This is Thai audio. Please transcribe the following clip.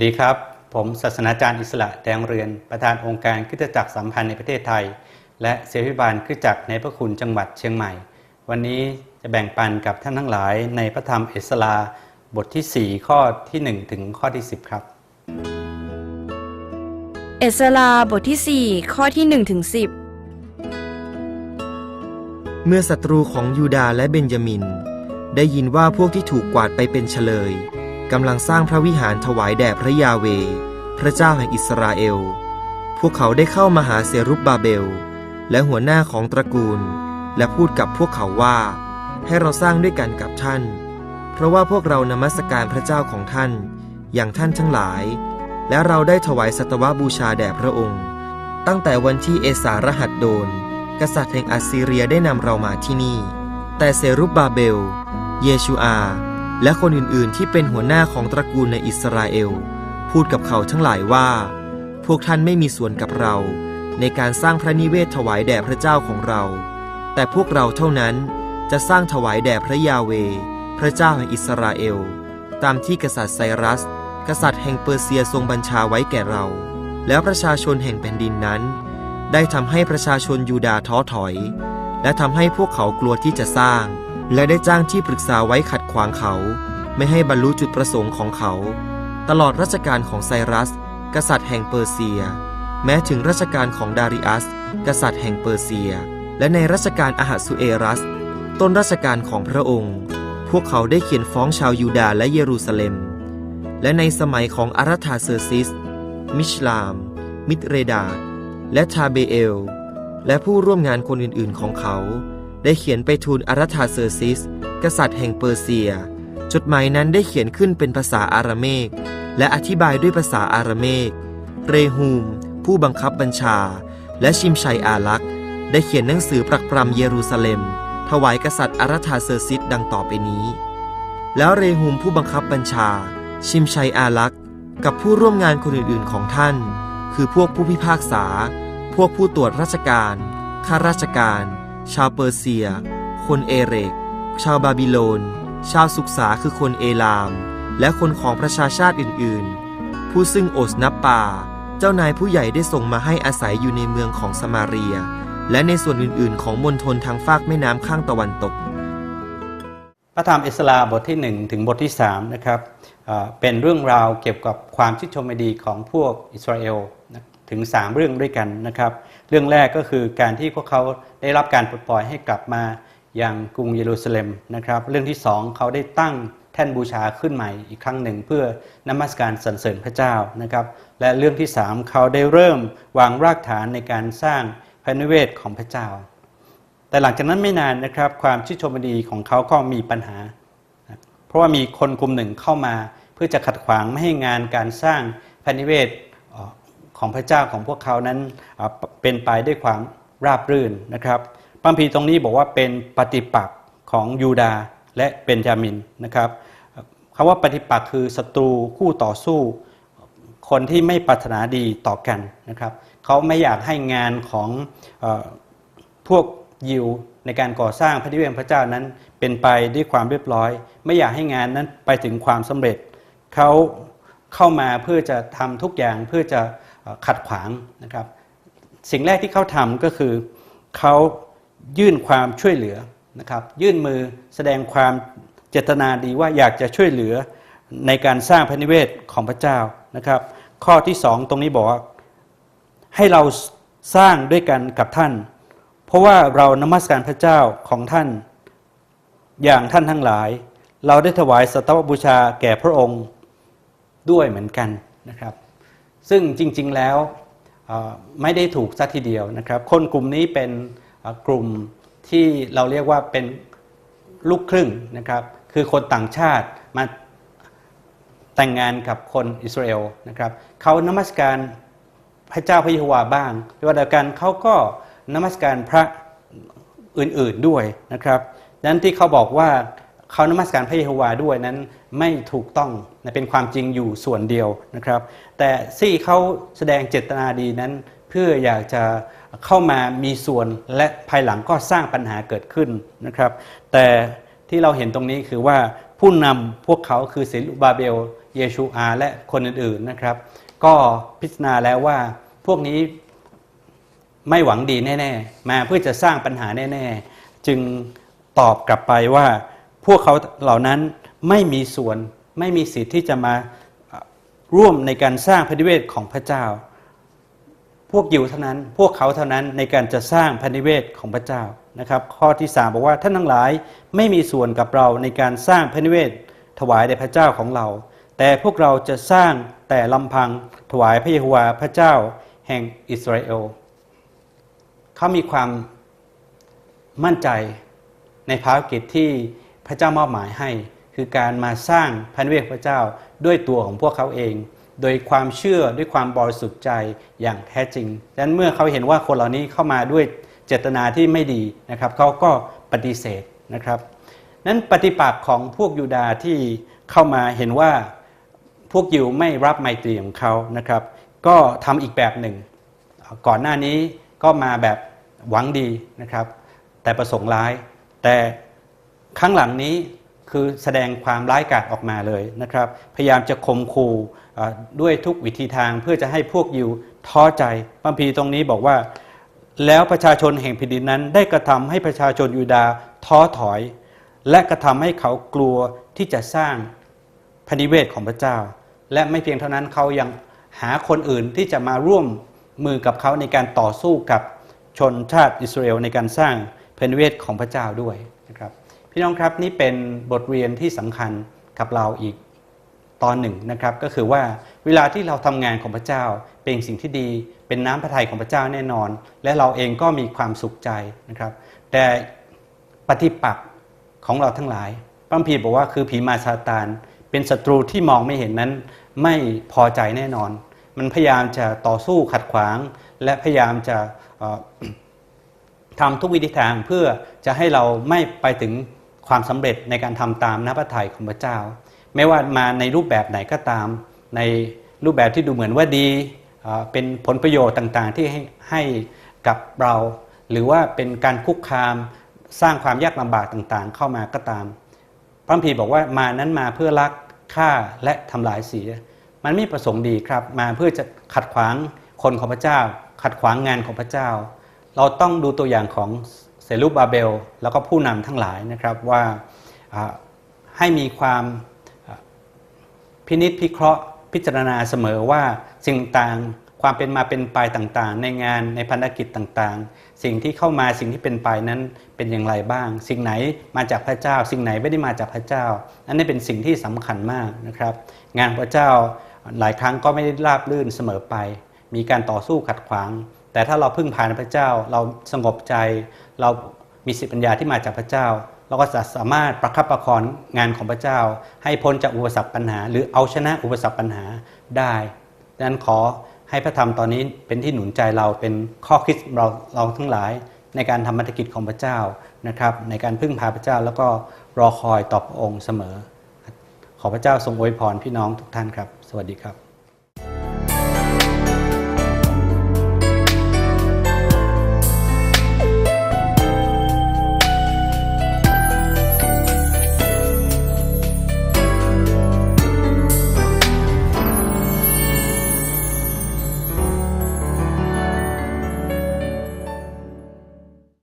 วัสดีครับ ผมศาสนาจารย์อิสระแดงเรือน ประธานองค์การคริสตจักรสัมพันธ์ในประเทศไทย และเสรีบาลคริสตจักรในพระคุณจังหวัดเชียงใหม่ วันนี้จะแบ่งปันกับท่านทั้งหลายในพระธรรมเอสลาบทที่ 4 ข้อที่ 1 ถึงข้อที่ 10 ครับ เอสลาบทที่ 4 ข้อที่ 1 ถึง 10 เมื่อศัตรูของยูดาห์และเบนยามิน ได้ยินว่าพวกที่ถูกกวาดไปเป็นเฉลย กำลังสร้างพระวิหารถวายแด่พระยาเว พระเจ้าแห่งอิสราเอล พวกเขาได้เข้ามาหาเซรุบบาเบล และหัวหน้าของตระกูล และพูดกับพวกเขาว่า ให้เราสร้างด้วยกันกับท่าน เพราะว่าพวกเรานมัสการพระเจ้าของท่าน อย่างท่านทั้งหลาย และเราได้ถวายสัตวบูชาแด่พระองค์ ตั้งแต่วันที่เอสารหัดโดน กษัตริย์แห่งอัสซีเรียได้นำเรามาที่นี่ แต่เซรุบบาเบล เยชูอา และคนอื่นๆ ที่เป็นหัวหน้าของตระกูลในอิสราเอล พูดกับเขาทั้งหลายว่า พวกท่านไม่มีส่วนกับเรา ในการสร้างพระนิเวศถวายแด่พระเจ้าของเรา แต่พวกเราเท่านั้นจะสร้างถวายแด่พระยาเว พระเจ้าแห่งอิสราเอล ตามที่กษัตริย์ไซรัส กษัตริย์แห่งเปอร์เซียทรงบัญชาไว้แก่เรา แล้วประชาชนแห่งแผ่นดินนั้น ได้ทำให้ประชาชนยูดาห์ท้อถอย และทำให้พวกเขากลัวที่จะสร้าง และได้จ้างที่ปรึกษาไว้ขัดขวางเขา ไม่ให้บรรลุจุดประสงค์ของเขา ตลอดรัชกาลของไซรัส กษัตริย์แห่งเปอร์เซีย แม้ถึงรัชกาลของดาริอัส กษัตริย์แห่งเปอร์เซีย และในรัชกาลอาหัสุเอรัส ต้นรัชกาลของพระองค์ พวกเขาได้เขียนฟ้องชาวยูดาห์และเยรูซาเล็ม และในสมัยของอารัธาเซอร์ซิส มิชลาม มิตรเรดาดและทาเบเอล และผู้ร่วมงานคนอื่น ๆ ของเขา ได้เขียนไปทูลอารัธาเซอร์ซิส กษัตริย์แห่งเปอร์เซีย จดหมายนั้นได้เขียนขึ้นเป็นภาษาอารามก และอธิบายด้วยภาษาอารามก เรฮูม ผู้บังคับบัญชา และชิมชัยอาลักษ์ได้เขียนหนังสือปรักปรำเยรูซาเล็ม ถวายกษัตริย์อารัธาเซอร์ซิสดังต่อไปนี้ แล้วเรฮูมผู้บังคับบัญชา ชิมชัยอาลักษ์กับผู้ร่วมงานคนอื่นๆของท่าน คือพวกผู้พิพากษา พวกผู้ตรวจราชการ ข้าราชการ ชาวเปอร์เซีย คนเอเรก ชาวบาบิโลน ชาวสุกษาคือคนเอลาม และคนของประชาชาติอื่นๆ ผู้ซึ่งโอสนับปา เจ้านายผู้ใหญ่ได้ส่งมาให้อาศัยอยู่ในเมืองของสมาเรีย และในส่วนอื่นๆ ของมณฑลทางฟากแม่น้ำข้างตะวันตก พระธรรมเอสลาบทที่ 1 ถึงบทที่3นะครับเป็นเรื่องราวเกี่ยวกับความชื่นชมดีของพวกอิสราเอล ถึง 3 เรื่องด้วยกันนะครับ เรื่องแรกก็คือการที่พวกเขาได้รับการปลดปล่อยให้กลับมาอยังกรุงเยรูซาเล็มนะครับ เรื่องที่ 2 เขาได้ตั้งแท่นบูชาขึ้นใหม่อีกครั้งหนึ่งเพื่อนมัสการสรรเสริญพระเจ้านะครับ และเรื่องที่ 3 เขาได้เริ่มวางรากฐานในการสร้างพระนิเวศของพระเจ้า แต่หลังจากนั้นไม่นานนะครับความชื่นชมดีของเขาก็มีปัญหา เพราะว่ามีคนกลุ่มหนึ่งเข้ามา เพื่อจะขัดขวางไม่ให้งานการสร้างพระนิเวศ ของพระเจ้าของพวกเขานั้นเป็นไปด้วยความราบรื่นนะครับพระคัมภีตรงนี้บอกว่าเป็นปฏิปักษ์ของยูดาห์และเบนจามินนะครับคำว่าปฏิปักษ์คือศัตรูคู่ต่อสู้ คนที่ไม่ปรารถนาดีต่อกันนะครับเขาไม่อยากให้งานของอพวกยิวในการก่อสร้างพระนิเวศพระเจ้านั้นเป็นไปด้วยความเรียบร้อย ไม่อยากให้งานนั้นไปถึงความสำเร็จเขาเข้ามาเพื่อจะทำทุกอย่างเพื่อจะ ขัดขวางนะครับ สิ่งแรกที่เขาทำก็คือเขายื่นความช่วยเหลือนะครับยื่นมือแสดงความเจตนาดีว่าอยากจะช่วยเหลือในการสร้างพระนิเวศของพระเจ้านะครับ ข้อที่สองตรงนี้บอกว่าให้เราสร้างด้วยกันกับท่าน เพราะว่าเรานมัสการพระเจ้าของท่าน อย่างท่านทั้งหลาย เราได้ถวายสัตวบูชาแก่พระองค์ด้วยเหมือนกันนะครับ ซึ่งจริง ๆแล้วไม่ได้ถูกสักทีเดียวนะครับ คนกลุ่มนี้เป็นกลุ่มที่เราเรียกว่าเป็นลูกครึ่งนะครับ คือคนต่างชาติมาแต่งงานกับคนอิสราเอลนะครับเขานมัสการพระเจ้าพระเยโฮวาบ้างในวันเดียวกันเขาก็นมัสการพระอื่นๆด้วยนะครับดังนั้นที่เขาบอกว่า เขานมัสการพระเยโฮวาด้วยนั้นไม่ถูกต้องนะเป็นความจริงอยู่ส่วนเดียวนะครับ แต่ที่เขาแสดงเจตนาดีนั้นเพื่ออยากจะเข้ามามีส่วนและภายหลังก็สร้างปัญหาเกิดขึ้นนะครับ แต่ที่เราเห็นตรงนี้คือว่าผู้นำพวกเขาคือเซรุบาเบล เยชูอา และคนอื่นๆนะครับ ก็พิจารณาแล้วว่าพวกนี้ไม่หวังดีแน่ ๆ มาเพื่อจะสร้างปัญหาแน่ ๆ จึงตอบกลับไปว่า พวกเขาเหล่านั้นไม่มีส่วนไม่มีสิทธิ์ที่จะมาร่วมในการสร้างพระนิเวศของพระเจ้า พวกยิวเท่านั้น พวกเขาเท่านั้นในการจะสร้างพระนิเวศของพระเจ้านะครับ ข้อที่ 3 บอกว่าท่านทั้งหลายไม่มีส่วนกับเราในการสร้างพระนิเวศถวายแด่พระเจ้าของเรา แต่พวกเราจะสร้างแต่ลำพังถวายพระเยโฮวาห์พระเจ้าแห่งอิสราเอลเขามีความมั่นใจในภารกิจที่ พระเจ้ามอบหมายให้ คือการมาสร้างพระนิเวศพระเจ้าด้วยตัวของพวกเขาเอง โดยความเชื่อด้วยความบริสุทธิ์ใจอย่างแท้จริงดังนั้นเมื่อเขาเห็นว่าคนเหล่านี้เข้ามาด้วยเจตนาที่ไม่ดีนะครับเขาก็ปฏิเสธนะครับ นั้นปฏิปักษ์ของพวกยูดาห์ที่เข้ามาเห็นว่าพวกยิวไม่รับไมตรีของเขานะครับ ก็ทำอีกแบบหนึ่ง ก่อนหน้านี้ก็มาแบบหวังดีนะครับ แต่ประสงค์ร้าย แต่ ครั้งหลังนี้คือแสดงความร้ายกาจออกมาเลยนะครับ พยายามจะข่มขู่ด้วยทุกวิธีทางเพื่อจะให้พวกยิวท้อใจพระคัมภีตรงนี้บอกว่า แล้วประชาชนแห่งแผ่นดินนั้น ได้กระทำให้ประชาชนยูดาห์ท้อถอย และกระทำให้เขากลัวที่จะสร้างพนิเวศของพระเจ้า และไม่เพียงเท่านั้นเขายังหาคนอื่นที่จะมาร่วมมือกับเขาในการต่อสู้กับชนชาติอิสราเอลในการสร้างพนิเวศของพระเจ้าด้วยนะครับ พี่น้องครับนี่เป็นบทเรียนที่สำคัญกับเราอีกตอนหนึ่งนะครับ ก็คือว่าเวลาที่เราทำงานของพระเจ้าเป็นสิ่งที่ดี เป็นน้ำพระทัยของพระเจ้าแน่นอน และเราเองก็มีความสุขใจนะครับ แต่ปฏิปักษ์ของเราทั้งหลายพระคัมภีบอกว่าคือผีมาซาตาน เป็นศัตรูที่มองไม่เห็นนั้นไม่พอใจแน่นอน มันพยายามจะต่อสู้ขัดขวาง และพยายามจะทำทุกวิธีทางเพื่อจะให้เราไม่ไปถึง ความสำเร็จในการทำตามน้ำพระทัยของพระเจ้า ไม่ว่ามาในรูปแบบไหนก็ตาม ในรูปแบบที่ดูเหมือนว่าดีเป็นผลประโยชน์ต่างๆ ที่ให้ให้กับเรา หรือว่าเป็นการคุกคามสร้างความยากลำบากต่างๆ เข้ามาก็ตาม พระคัมภีบอกว่ามานั้นมาเพื่อลักฆ่าและทำลายเสีย มันไม่ประสงค์ดีครับ มาเพื่อจะขัดขวางคนของพระเจ้า ขัดขวางงานของพระเจ้า เราต้องดูตัวอย่างของ ซรุบาเบล แล้วก็ผู้นำทั้งหลายนะครับว่าให้มีความพินิษพิเคราะห์พิจารณาเสมอว่าสิ่งต่างความเป็นมาเป็นไปต่างๆ ในงานในพันธกิจต่างๆ สิ่งที่เข้ามาสิ่งที่เป็นไปนั้นเป็นอย่างไรบ้าง สิ่งไหนมาจากพระเจ้า สิ่งไหนไม่ได้มาจากพระเจ้า อันนี้เป็นสิ่งที่สำคัญมากนะครับ งานพระเจ้าหลายครั้งก็ไม่ได้ราบรื่นเสมอไป มีการต่อสู้ขัดขวาง แต่ถ้าเราพึ่งพาในพระเจ้า เราสงบใจ เรามีสิริปัญญาที่มาจากพระเจ้า เราก็จะสามารถประคับประคองงานของพระเจ้า ให้พ้นจากอุปสรรคปัญหา หรือเอาชนะอุปสรรคปัญหาได้ดังนั้นขอให้พระธรรมตอนนี้เป็นที่หนุนใจเราเป็นข้อคิดเราเราทั้งหลายในการทำพัธกิจของพระเจ้านะครับ ในการพึ่งพาพระเจ้าแล้วก็รอคอยต่อพระองค์เสมอ ขอพระเจ้าทรงอวยพรพี่น้องทุกท่านครับ สวัสดีครับ